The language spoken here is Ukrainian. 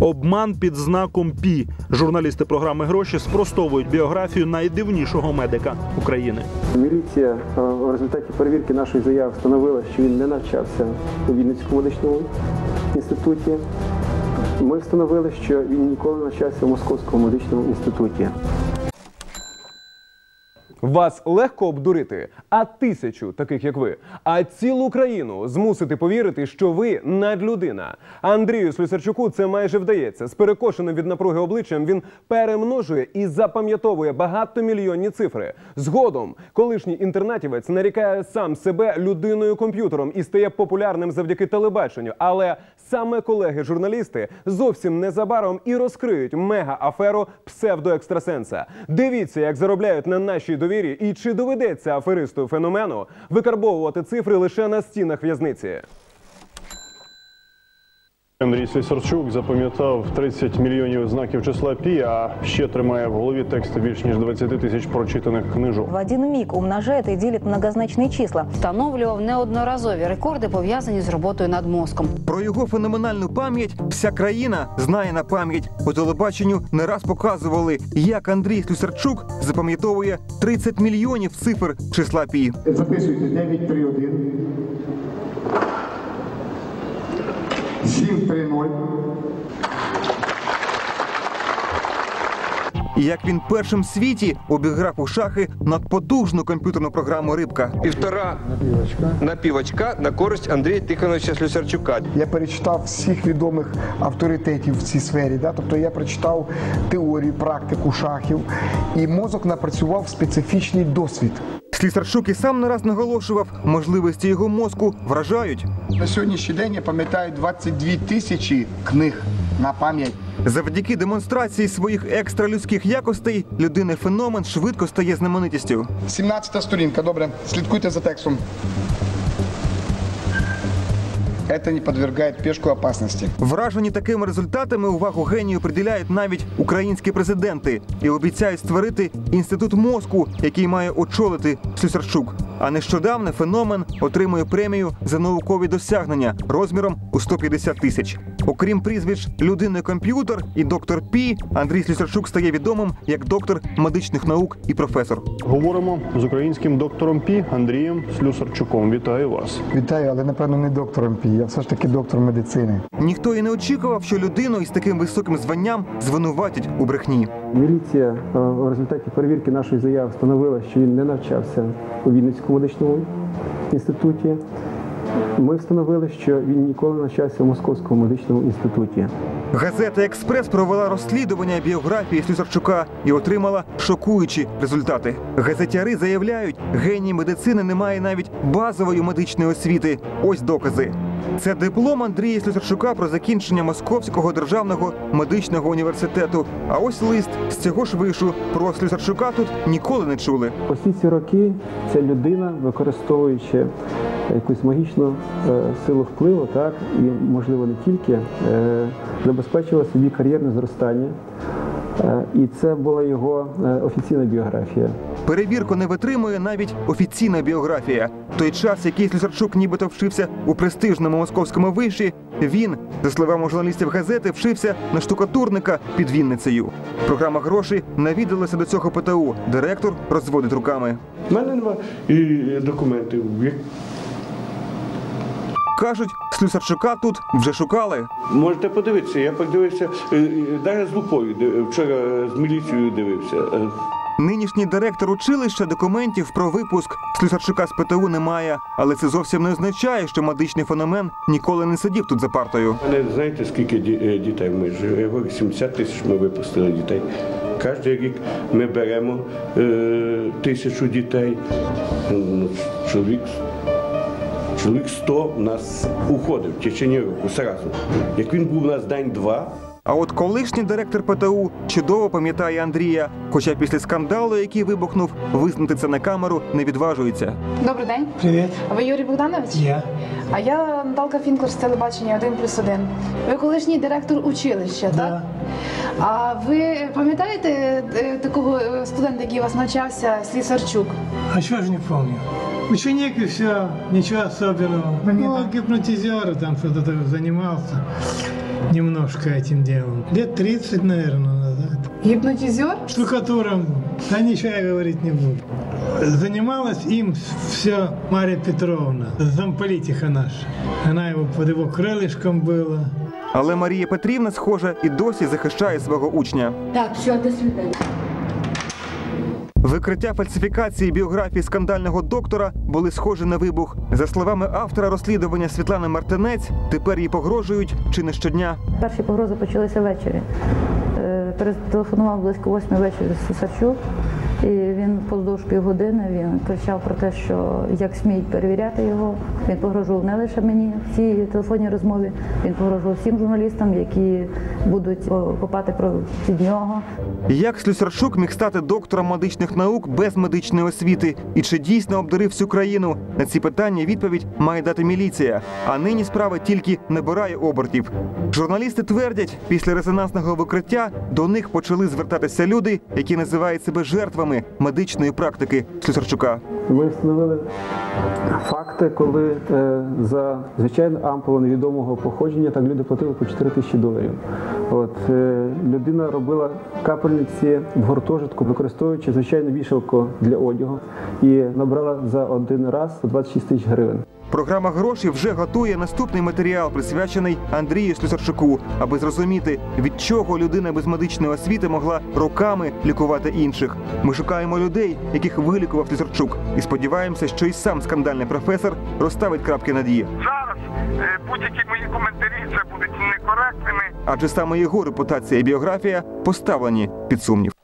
Обман під знаком Пі. Журналісти програми гроші спростовують біографію найдивнішого медика України. Міліція в результаті перевірки нашої заяви встановила, що він не навчався у Вінницькому медичному інституті. Ми встановили, що він ніколи не навчався у Московському медичному інституті. Вас легко обдурити, а тисячу таких як ви, а цілу країну змусити повірити, що ви надлюдина. Андрію Слюсарчуку це майже вдається. З перекошеним від напруги обличчям він перемножує і запам'ятовує багатомільйонні цифри. Згодом колишній інтернатівець нарікає сам себе людиною комп'ютером і стає популярним завдяки телебаченню. Але саме колеги-журналісти зовсім незабаром і розкриють мега-аферу псевдоекстрасенса. Дивіться, як заробляють на нашій довірі, і чи доведеться аферисту феномену викарбовувати цифри лише на стінах в'язниці. Андрій Слісарчук запам'ятав 30 мільйонів знаків числа пі, а ще тримає в голові тексти більш ніж 20 тисяч прочитаних книжок. В один миг умножает и делит многозначные числа. Встановлював неодноразові рекорди, пов'язані з роботою над мозком. Про його феноменальну пам'ять вся країна знає на пам'ять. По телебаченню не раз показували, як Андрій Слюсарчук запам'ятовує 30 мільйонів цифр числа пі. Записуйте 931 730 І як він першим в світі обіграв у шахи надпотужну комп'ютерну програму Рибка. Півтора напівочка на користь Андрія Тихоновича Слюсарчука. Я перечитав всіх відомих авторитетів в цій сфері. Да? Тобто я прочитав теорію, практику шахів, і мозок напрацював специфічний досвід. Слісарчук і сам не раз наголошував, можливості його мозку вражають. На сьогоднішній день я пам'ятаю 22 тисячі книг на пам'ять. Завдяки демонстрації своїх екстралюдських якостей людини феномен швидко стає знаменитістю. 17 сторінка, добре, слідкуйте за текстом. Это не подвергает пешку опасности. Вражені такими результатами увагу генію приділяють навіть українські президенти і обіцяють створити інститут мозку, який має очолити Слюсарчук. А нещодавно феномен отримує премію за наукові досягнення розміром у 150 тисяч. Окрім прізвищ людини комп'ютер і доктор Пі, Андрій Слюсарчук стає відомим як доктор медичних наук і професор. Говоримо з українським доктором Пі Андрієм Слюсарчуком. Вітаю вас. Вітаю, але напевно не доктором Пі. Я все ж таки доктор медицини. Ніхто і не очікував, що людину із таким високим званням звинуватять у брехні. Міліція е, у результаті перевірки нашої заяви встановила, що він не навчався у Вінницькому медичному інституті. Ми встановили, що він ніколи не навчався в Московському медичному інституті. Газета Експрес провела розслідування біографії Слюсарчука і отримала шокуючі результати. Газетяри заявляють, геній медицини не має навіть базової медичної освіти. Ось докази. Це диплом Андрія Слюсарчука про закінчення Московського державного медичного університету. А ось лист з цього ж вишу про Слюсарчука тут ніколи не чули. Усі ці роки ця людина, використовуючи якусь магічну е, силу впливу, так і можливо не тільки, е, забезпечувала собі кар'єрне зростання. Е, і це була його е, офіційна біографія. Перевірку не витримує навіть офіційна біографія. Той час, який Слюсарчук нібито вчився у престижному московському виші, він, за словами журналістів газети, вчився на штукатурника під Вінницею. Програма гроші навідалася до цього ПТУ. Директор розводить руками. У мене немає документів. Кажуть, Слюсарчука тут вже шукали. Можете подивитися, я подивився, навіть з лупою вчора з міліцією дивився. Нинішній директор училища документів про випуск Слюсарчука з ПТУ немає, але це зовсім не означає, що медичний феномен ніколи не сидів тут за партою. Мене знаєте, скільки е, дітей ми ж- Я 70 тисяч ми випустили дітей. Кожен рік ми беремо е, тисячу дітей. Ну, Чоловік, чоловік 100 у нас уходив в течение року зразу. Як він був у нас день-два, А от колишній директор ПТУ чудово пам'ятає Андрія, хоча після скандалу, який вибухнув, визнати це на камеру не відважується. Добрий день. Привіт. А ви Юрій Богданович? Я. А я Наталка Фінклер з телебачення 1 плюс 1. Ви колишній директор училища, Да. так? А ви пам'ятаєте е, такого е, студента, який у вас навчався, Слісарчук? А що ж не помню? Ученик и все, ничего особенного. Ну, гипнотизер там что-то занимался немножко этим делом. Лет 30, наверное, назад. Гіпнотизер? Штукатуром, да ничего я говорить не буду. Занималась им все Мария Петровна, замполитиха наша. Она его под его крылышком была. Але Марія Петрівна, схоже, і досі захищає свого учня. Так, все, до свидания. Викриття фальсифікації біографії скандального доктора були схожі на вибух. За словами автора розслідування Світлани Мартинець, тепер їй погрожують чи не щодня. Перші погрози почалися ввечері. Е, Перетелефонував близько восьми вечора Сусарчук, і він впродовж півгодини він кричав про те, що як сміють перевіряти його. Він погрожував не лише мені в цій телефонній розмові, він погрожував всім журналістам, які будуть копати про під нього. Як Слюсарчук міг стати доктором медичних наук без медичної освіти? І чи дійсно обдурив всю країну? На ці питання відповідь має дати міліція. А нині справа тільки набирає обертів. Журналісти твердять, після резонансного викриття до них почали звертатися люди, які називають себе жертвами медичної практики Слюсарчука. Ми встановили факти, коли е, за звичайну ампулу невідомого походження так люди платили по 4 тисячі доларів. От е, людина робила капельниці в гуртожитку, використовуючи звичайну вішалку для одягу, і набрала за один раз 26 тисяч гривень. Програма гроші вже готує наступний матеріал, присвячений Андрію Слюсарчуку, аби зрозуміти, від чого людина без медичної освіти могла роками лікувати інших. Ми шукаємо людей, яких вилікував Слюсарчук, і сподіваємося, що і сам скандальний професор розставить крапки над «і». Зараз е, будь-які мої коментарі це будуть некоректними. адже саме його репутація і біографія поставлені під сумнів.